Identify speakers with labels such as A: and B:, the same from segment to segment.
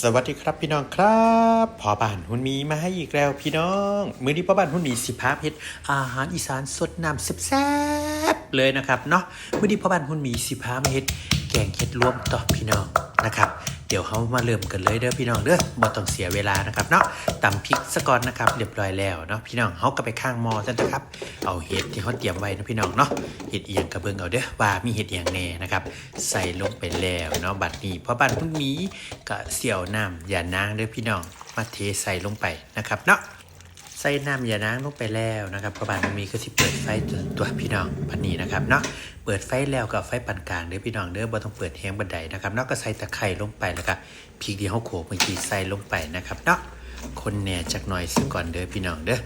A: สวัสดีครับพี่น้องครับพอบ้านหุ่นมีมาให้อีกแล้วพี่น้อง มื้อนี้พ่อบ้านหุ่นมีสิพาเพชรอาหารอีสานสดน้ำแซ่บๆเลยนะครับเนาะมื้อนี้พ่อบ้านหุ่นมีสิพามาเฮ็ดแกงเห็ดรวมต่อพี่น้องนะครับ เดี๋ยวเขามาเริ่มกันเลยเด้อพี่น้องเด้อบ่ต้องเสียเวลานะครับเนาะตำพริกสะก่อนนะครับเรียบร้อยแล้วเนาะพี่น้องเขาก็ไปข้างมอซะนะครับ เอาเห็ดที่เขาเตรียมไว้นะพี่น้องเนาะเห็ดเอียงกระเบื้องเอาเด้อว่ามีเห็ดเอียงแน่นะครับใส่ลงไปแล้วเนาะบัดนี้เพราะบ้านพุ่นมีก็เสี่ยวน้ำอย่านางเด้อพี่น้องมาเทใส่ลงไปนะครับเนาะ ใส่น้ำอย่านางลงไปแล้วนะครับเพระบานพุ่นมีก็สิเปิดไฟตัวพี่น้องพันนี้นะครับเนาะเปิดไฟแล้วก็ไฟปานกลางเด้อพี่น้องเด้อบ่ต้องเปิดแห้งบันไดนะครับเนาะก็ใส่ตะไคร้ลงไปแล้วก็พริกที่เขาโขลกเมื่อกี้ใส่ลงไปนะครับเนาะคนแหน่จักหน่อยซะก่อนเด้อพี่น้องเด้อ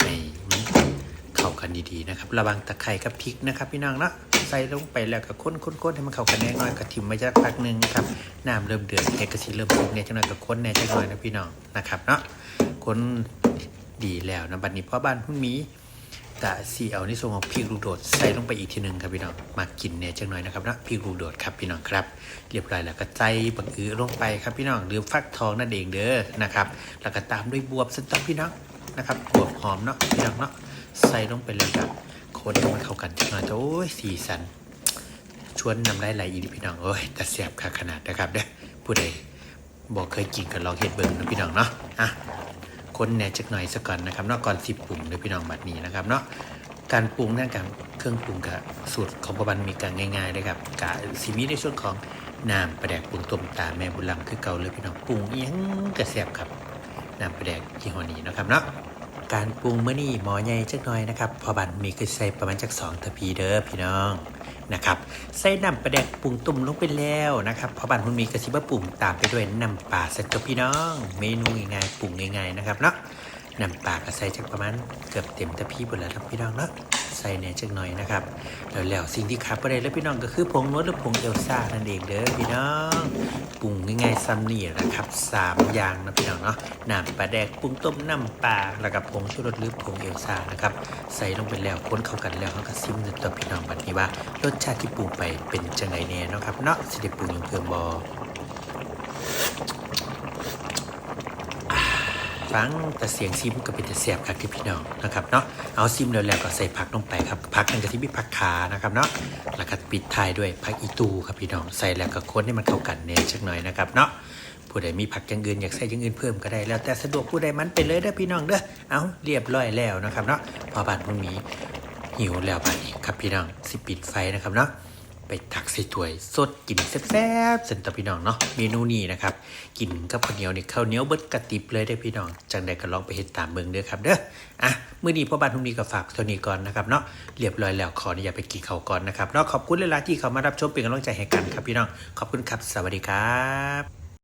A: ให้มันเข้ากันดีๆนะครับระวังตะไคร้กับพริกนะครับ พี่น้องเนาะใส่ลงไปแล้วก็ค้นๆๆให้มันเข้ากันแน่น้อยก็ทิมไว้จักพักหนึ่งนะครับน้ำเริ่มเดือดเอกสิเริ่มปรุงเนี่ยจังหน่อยก็ค้นแน่จังหน่อยนะพี่น้องนะครับเนาะค้น ดีแล้วนะบัดนี้พ่อบ้านพุ่นมีกะสีเอาในส่วนของพริกลูกโดดใส่ลงไปอีกทีหนึ่งครับพี่น้องมากินเนี่ยจังหน่อยนะครับนะพริกลูกโดดครับพี่น้องครับ เรียบร้อยแล้วก็ใจบังอือลงไปครับพี่น้องหรือฟักทองนั่นเองเด้อนะครับแล้วก็ตามด้วยบวบสต๊อกพี่น้องนะครับบวบหอมเนาะพี่น้องเนาะใส่ลงไปเลยครับคนให้มันเข้ากันจังหน่อยโอ้ยสีสัน ชวนนำได้ไหลายอีดีพี่น้องโอ้ยแต่เสียบขาขนาดนะครับเด้อผู้ใดบอกเคยกินกันลองเห็ดเบิ้งนะพี่น้องเนาะอะ คนแน่จักหน่อยสักก่อนนะครับเนาะก่อนสิปรุงเลยพี่น้องบัดนี้นะครับเนาะการปรุงนั่นกับเครื่องปรุงกับสูตรของประบันมีการง่ายๆเลยครับกะซีมีในช่วงของน้ำประแดกปรุงต้มตาแม่บุญลำคือเก่าเลยพี่น้องปรุงเอียงกระเสียบครับน้ำประแดกยี่ห้อนี้นะครับเนาะ การปรุงเมื่อนี่หมอใหญ่จักหน่อยนะครับพอบันมีคือใส่ประมาณจักสองทพีเด้อพี่น้องนะครับใส่น้ำปลาแดกปรุงตุ่มลงไปแล้วนะครับพอบันคุณมีกระซิบปรุงตามไปด้วยน้ำปลาสักกับพี่น้อง เมนูง่ายๆปรุงง่ายๆนะครับเนาะ น้ำปลาก็ใส่จากประมาณเกือบเต็มทพีหมดแล้วครับพี่น้องเนาะใส่เนี่ยจักหน่อยนะครับแล้วแล้วสิ่งที่ขาดไปได้แล้วพี่น้องก็คือผงนวดหรือผงเอลซ่านั่นเองเด้อพี่น้องปรุงง่ายๆซ้ำนี่นะครับสามอย่างนะพี่น้องเนาะน้ำปลาแดกปรุงต้มน้ำปลาแล้วกับผงชูรสหรือผงเอลซ่านะครับใส่ลงไปแล้วคนเข้ากันแล้วเขาก็ซิมในตัวพี่น้องบัดนี้ว่ารสชาติที่ปรุงไปเป็นจังไงแน่เนะครับเนาะสิได้ปรุงอย่างเพิ่มบอ ฟังแต่เสียงซิมก็เป็นแต่เสียบครับที่พี่น้องนะครับเนาะเอาซิมแล้วก็ใส่ผักลงไปครับผักนั่นก็ที่มีผักขานะครับเนาะแล้วก็ปิดท้ายด้วยผักอีตูครับพี่น้องใส่แล้วก็คนให้มันเข้ากันแน่ชักหน่อยนะครับเนาะผู้ใดมีผักอย่างอื่นอยากใส่อย่างอื่นเพิ่มก็ได้แล้วแต่สะดวกผู้ใดมันไปเลยเด้อพี่น้องเด้อเอาเรียบร้อยแล้วนะครับเนาะพอบานพุ่นมีหิวแล้วบัดนี้ครับพี่น้องสิปิดไฟนะครับเนาะ ไปตักใส่ถ้วย สดกินแซ่บๆเส้นต่อพี่น้องเนาะเมนูนี้นะครับ กินกับข้าวเหนียวนี่ข้าวเหนียวเบิดกระติบเลยได้พี่น้องจังใดก็ลองไปเห็นตามเมืองเด้อครับเด้ออะมื้อนี้พ่อบ้านพุ่นมีก็ฝากเท่านี้ก่อนนะครับเนาะเรียบร้อยแล้วขออนุญาตไปกินข้าวก่อนนะครับเนาะขอบคุณหลาที่เขามารับชมเป็นกำลังใจให้กันครับพี่น้องขอบคุณครับสวัสดีครับ